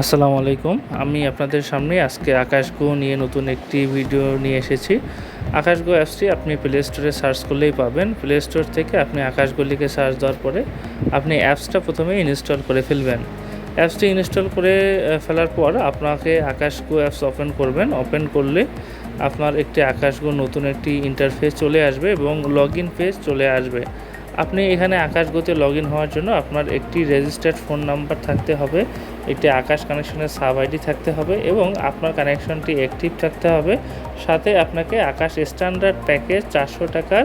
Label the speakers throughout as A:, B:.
A: আসসালামু আলাইকুম। আমি আপনাদের সামনে আজকে আকাশ গো নিয়ে নতুন একটি ভিডিও নিয়ে এসেছি। আকাশ গো অ্যাপসটি আপনি প্লে স্টোরে সার্চ করলেই পাবেন। প্লে স্টোর থেকে আপনি আকাশ গো লিখে সার্চ দেওয়ার পরে আপনি অ্যাপসটা প্রথমে ইনস্টল করে ফেলবেন। অ্যাপসটি ইনস্টল করে ফেলার পর আপনাকে আকাশ গো অ্যাপস ওপেন করবেন। ওপেন করলে আপনার একটি আকাশ গো নতুন একটি ইন্টারফেস চলে আসবে এবং লগ ইন পেজ চলে আসবে। আপনি এখানে আকাশগতি লগ ইন হওয়ার জন্য আপনার একটি রেজিস্টার্ড ফোন নাম্বার থাকতে হবে। একটি আকাশ কানেকশনের সাব আইডি থাকতে হবে এবং আপনার কানেকশনটি অ্যাক্টিভ থাকতে হবে। সাথে আপনাকে আকাশ স্ট্যান্ডার্ড প্যাকেজ চারশো টাকার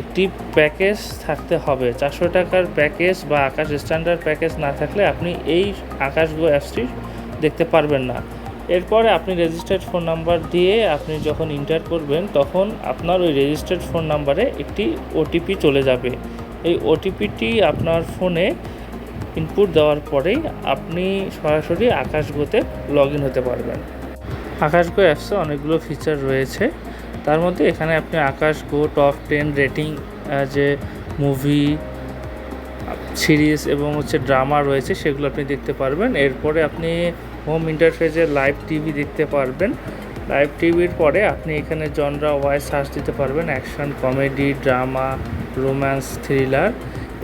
A: একটি প্যাকেজ থাকতে হবে। চারশো টাকার প্যাকেজ বা আকাশ স্ট্যান্ডার্ড প্যাকেজ না থাকলে আপনি এই আকাশ গো অ্যাপসটি দেখতে পারবেন না। এরপরে আপনি রেজিস্টার্ড ফোন নাম্বার দিয়ে আপনি যখন ইন্টার করবেন, তখন আপনার ওই রেজিস্টার্ড ফোন নাম্বারে একটি ওটিপি চলে যাবে। এই ওটিপিটি আপনার ফোনে ইনপুট দেওয়ার পরেই আপনি সরাসরি আকাশগোতে লগ ইন হতে পারবেন। আকাশগো অ্যাপসে অনেকগুলো ফিচার রয়েছে। তার মধ্যে এখানে আপনি আকাশগো টপ টেন রেটিং যে মুভি সিরিজ এবং হচ্ছে ড্রামা রয়েছে সেগুলো আপনি দেখতে পারবেন। এরপরে আপনি হোম ইন্টারফেসে লাইভ টিভি দেখতে পারবেন। লাইভ টিভির পরে আপনি এখানে জনরা ওয়াইজ সার্চ দিতে পারবেন। Action comedy drama romance thriller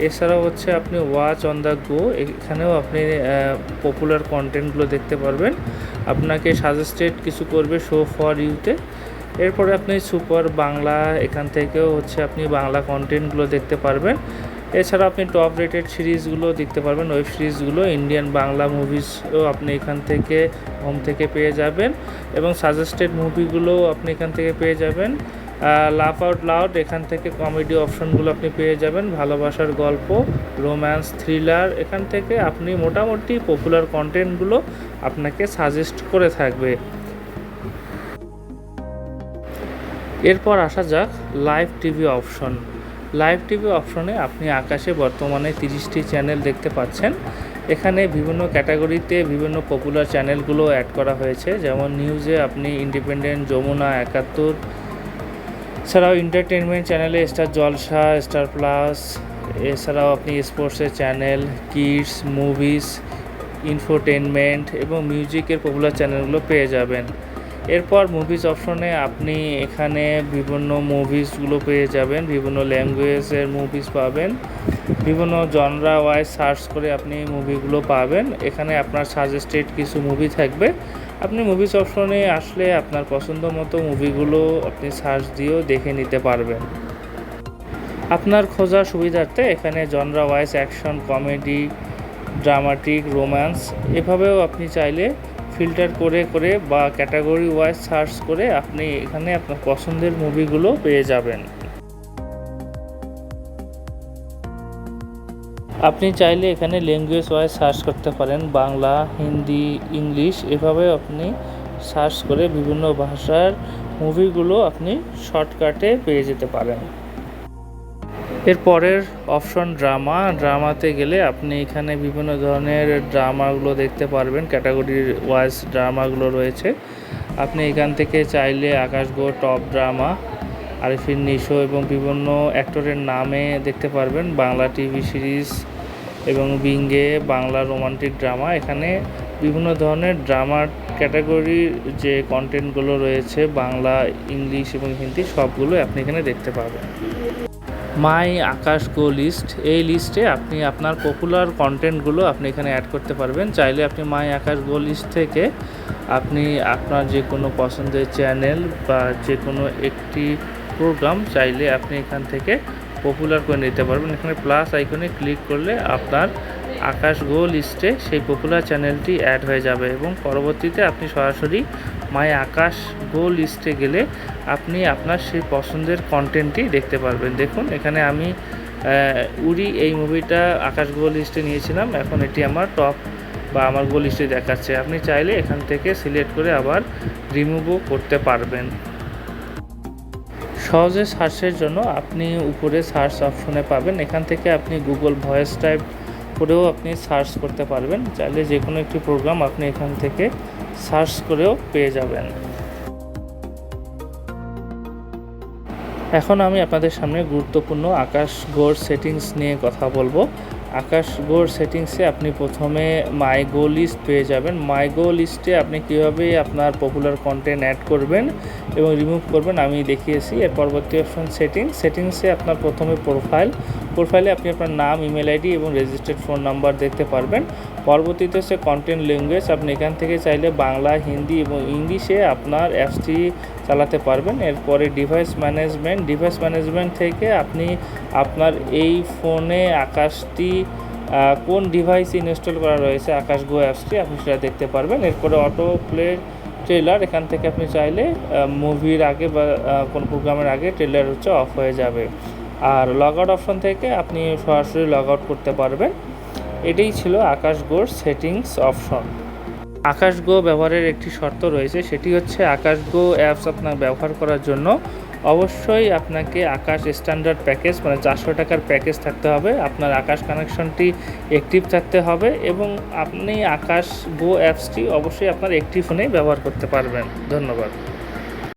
A: এছাড়াও হচ্ছে আপনি ওয়াচ অন দ্য গো এখানেও আপনি পপুলার কন্টেন্টগুলো দেখতে পারবেন। আপনাকে সাজেস্টেড কিছু করবে শো ফর ইউতে এরপরে আপনি সুপার বাংলা, এখান থেকেও হচ্ছে আপনি বাংলা কন্টেন্টগুলো দেখতে পারবেন। এছাড়া আপনি টপ রেটেড সিরিজগুলো দেখতে পারবেন ওয়েব সিরিজগুলো ইন্ডিয়ান বাংলা মুভিসও আপনি এখান থেকে হোম থেকে পেয়ে যাবেন। এবং সাজেস্টেড মুভিগুলোও আপনি এখান থেকে পেয়ে যাবেন। লাভ আউট লাউড এখান থেকে কমেডি অপশনগুলো আপনি পেয়ে যাবেন, ভালোবাসার গল্প রোম্যান্স থ্রিলার এখান থেকে আপনি মোটামুটি পপুলার কন্টেন্টগুলো আপনাকে সাজেস্ট করে থাকবে। এরপর আসা যাক live TV option live TV অপশনে আপনি আকাশে বর্তমানে তিরিশটি চ্যানেল দেখতে পাচ্ছেন। এখানে বিভিন্ন ক্যাটাগরিতে বিভিন্ন পপুলার চ্যানেলগুলো অ্যাড করা হয়েছে। যেমন নিউজে আপনি ইন্ডিপেন্ডেন্ট যমুনা, একাত্তর এছাড়াও এন্টারটেনমেন্ট চ্যানেলে স্টার জলসা স্টার প্লাস এছাড়াও আপনি স্পোর্টসের চ্যানেল কিডস মুভিস ইনফোটেনমেন্ট এবং মিউজিকের পপুলার চ্যানেলগুলো পেয়ে যাবেন। এরপর মুভিজ অপশনে আপনি এখানে বিভিন্ন মুভিসগুলো পেয়ে যাবেন, বিভিন্ন ল্যাঙ্গুয়েজের মুভিস পাবেন, বিভিন্ন জনরা ওয়াইজ সার্চ করে আপনি মুভিগুলো পাবেন। এখানে আপনার সাজেস্টেড কিছু মুভি থাকবে। আপনি মুভিস অপশনে আসলে আপনার পছন্দ মতো মুভিগুলো আপনি সার্চ দিয়েও দেখে নিতে পারবেন। আপনার খোঁজার সুবিধার্থে এখানে genre wise action comedy dramatic romance এভাবেও আপনি চাইলে ফিল্টার করে করে বা ক্যাটাগরি ওয়াইজ সার্চ করে আপনি এখানে আপনার পছন্দের মুভিগুলো পেয়ে যাবেন। আপনি চাইলে এখানে ল্যাঙ্গুয়েজ ওয়াইজ সার্চ করতে পারেন, বাংলা, হিন্দি, ইংলিশ, এভাবে আপনি সার্চ করে বিভিন্ন ভাষার মুভিগুলো আপনি শর্টকাটে পেয়ে যেতে পারেন। এর পরের অপশন ড্রামা ড্রামাতে গেলে আপনি এখানে বিভিন্ন ধরনের ড্রামাগুলো দেখতে পারবেন ক্যাটাগরির ওয়াইজ ড্রামাগুলো রয়েছে। আপনি এখান থেকে চাইলে Akash go top drama Arifin Nisho এবং বিভিন্ন অ্যাক্টরের নামে দেখতে পারবেন, বাংলা টিভি সিরিজ এবং বিঙ্গে বাংলা রোমান্টিক ড্রামা। এখানে বিভিন্ন ধরনের ড্রামার ক্যাটাগরির যে কন্টেন্টগুলো রয়েছে, বাংলা, ইংলিশ এবং হিন্দি সবগুলো আপনি এখানে দেখতে পাবেন। মাই আকাশ গো লিস্ট, এই লিস্টে আপনি আপনার পপুলার কন্টেন্টগুলো আপনি এখানে অ্যাড করতে পারবেন। চাইলে আপনি মাই আকাশ গো লিস্ট থেকে আপনি আপনার যে কোনো পছন্দের চ্যানেল বা যে কোনো একটি প্রোগ্রাম চাইলে আপনি এখান থেকে পপুলার করে নিতে পারবেন। এখানে প্লাস আইকনে ক্লিক করলে আপনার আকাশ গো লিস্টে সেই পপুলার চ্যানেলটি অ্যাড হয়ে যাবে এবং পরবর্তীতে আপনি সরাসরি মাই আকাশ গো লিস্টে গেলে আপনি আপনার সেই পছন্দের কন্টেন্টটি দেখতে পারবেন। দেখুন, এখানে আমি উড়ি এই মুভিটা আকাশ গো লিস্টে নিয়েছিলাম। এখন এটি আমার টপ বা আমার গো লিস্টে দেখাচ্ছে। আপনি চাইলে এখান থেকে সিলেক্ট করে আবার রিমুভও করতে পারবেন। সহজে সার্চের জন্য আপনি উপরে সার্চ অপশনে পাবেন। এখান থেকে আপনি গুগল ভয়েস টাইপ করেও আপনি সার্চ করতে পারবেন। চাইলে যে কোনো একটি প্রোগ্রাম আপনি এখান থেকে সার্চ করেও পেয়ে যাবেন। এখন আমি আপনাদের সামনে গুরুত্বপূর্ণ আকাশ গোর সেটিংস নিয়ে কথা বলব। আকাশ গোর সেটিংসে আপনি প্রথমে মাই গো লিস্ট পেয়ে যাবেন। মাই গো লিস্টে আপনি কীভাবে আপনার পপুলার কন্টেন্ট অ্যাড করবেন এবং রিমুভ করবেন আমি দেখিয়েছি। এর পরবর্তী অপশন সেটিংস সেটিংসে আপনার প্রথমে প্রোফাইল প্রোফাইলে আপনি আপনার নাম ইমেল আইডি এবং রেজিস্টার্ড ফোন নাম্বার দেখতে পারবেন। পরবর্তীতে হচ্ছে কন্টেন্ট ল্যাঙ্গুয়েজ আপনি এখান থেকে চাইলে বাংলা, হিন্দি এবং ইংলিশে আপনার অ্যাপসটি চালাতে পারবেন। এরপরে ডিভাইস ম্যানেজমেন্ট ডিভাইস ম্যানেজমেন্ট থেকে আপনি আপনার এই ফোনে আকাশটি কোন ডিভাইসে ইনস্টল করা রয়েছে, আকাশ গো অ্যাপসটি আপনি সেটা দেখতে পারবেন। এরপরে অটো প্লে ট্রেলার এখান থেকে আপনি চাইলে মুভির আগে বা কোনো প্রোগ্রামের আগে ট্রেলার হচ্ছে অফ হয়ে যাবে। আর লগ আউট অপশন থেকে আপনি সরাসরি লগ আউট করতে পারবেন। এটাই ছিল আকাশ গোর সেটিংস অপশন আকাশ গো ব্যবহারের একটি শর্ত রয়েছে, সেটি হচ্ছে আকাশ গো অ্যাপস আপনার ব্যবহার করার জন্য অবশ্যই আপনাকে আকাশ স্ট্যান্ডার্ড প্যাকেজ মানে চারশো টাকার প্যাকেজ থাকতে হবে, আপনার আকাশ কানেকশনটি অ্যাক্টিভ থাকতে হবে এবং আপনি আকাশ গো অ্যাপসটি অবশ্যই আপনার একটি ফোনেই ব্যবহার করতে পারবেন। ধন্যবাদ।